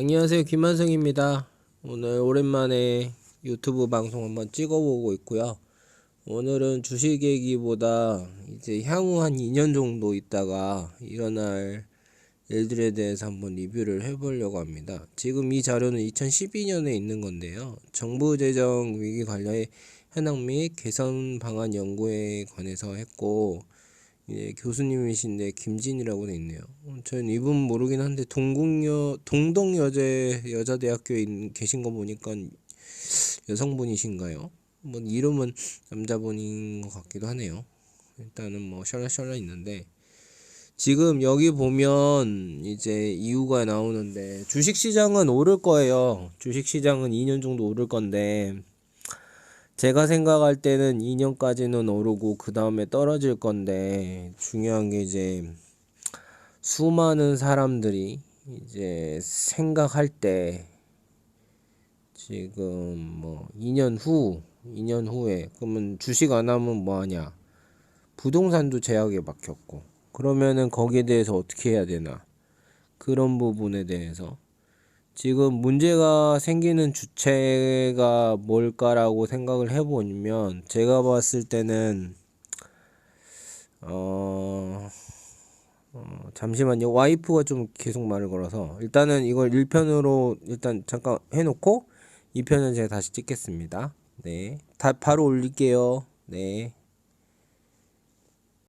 안녕하세요. 김만성입니다. 오늘 오랜만에 유튜브 방송 한번 찍어보고 있고요. 오늘은 주식 얘기보다 이제 향후 한 2년 정도 있다가 일어날 일들에 대해서 한번 리뷰를 해보려고 합니다. 지금 이 자료는 2012년에 있는 건데요. 정부 재정 위기 관련해 현황 및 개선 방안 연구에 관해서 했고, 예, 교수님이신데 김진이라고 돼 있네요. 어, 전 이분 모르긴 한데 동국여 동덕여제 여자대학교에 있- 계신 거 보니까 여성분이신가요? 뭐 이름은 남자분인 것 같기도 하네요. 일단은 뭐 샬라샬라 있는데 지금 여기 보면 이제 이유가 나오는데 주식 시장은 오를 거예요. 주식 시장은 2년 정도 오를 건데 제가 생각할 때는 2년까지는 오르고 그 다음에 떨어질 건데 중요한 게 이제 수많은 사람들이 이제 생각할 때 지금 뭐 2년 후, 2년 후에 그러면 주식 안 하면 뭐 하냐? 부동산도 제약에 막혔고 그러면은 거기에 대해서 어떻게 해야 되나? 그런 부분에 대해서 지금 문제가 생기는 주체가 뭘까라고 생각을 해보면 제가 봤을 때는 어, 어 잠시만요. 와이프가 좀 계속 말을 걸어서 일단은 이걸 1편으로 일단 잠깐 해놓고 2편은 제가 다시 찍겠습니다. 네. 다 바로 올릴게요. 네